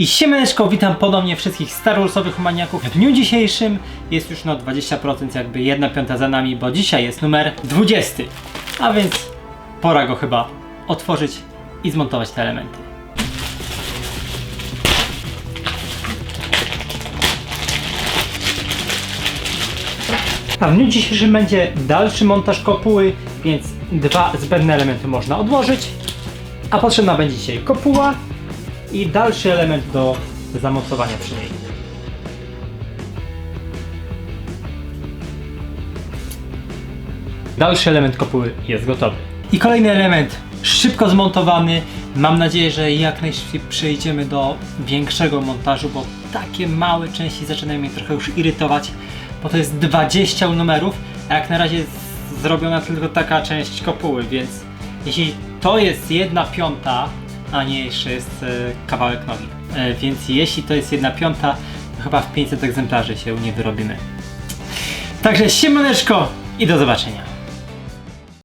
I siemaneczko, witam ponownie wszystkich Star Warsowych maniaków. W dniu dzisiejszym jest już no 20% jakby jedna piąta za nami, bo dzisiaj jest numer 20. A więc pora go chyba otworzyć i zmontować te elementy. A w dniu dzisiejszym będzie dalszy montaż kopuły, więc dwa zbędne elementy można odłożyć. A potrzebna będzie dzisiaj kopuła i dalszy element do zamontowania przy niej. Dalszy element kopuły jest gotowy. I kolejny element szybko zmontowany. Mam nadzieję, że jak najszybciej przejdziemy do większego montażu, bo takie małe części zaczynają mnie trochę już irytować, bo to jest 20 numerów, a jak na razie jest zrobiona tylko taka część kopuły, więc jeśli to jest jedna piąta, a nie jeszcze jest e, kawałek nogi, e, więc jeśli to jest jedna piąta, to chyba w 500 egzemplarzy się nie wyrobimy. Także siemaneczko i do zobaczenia.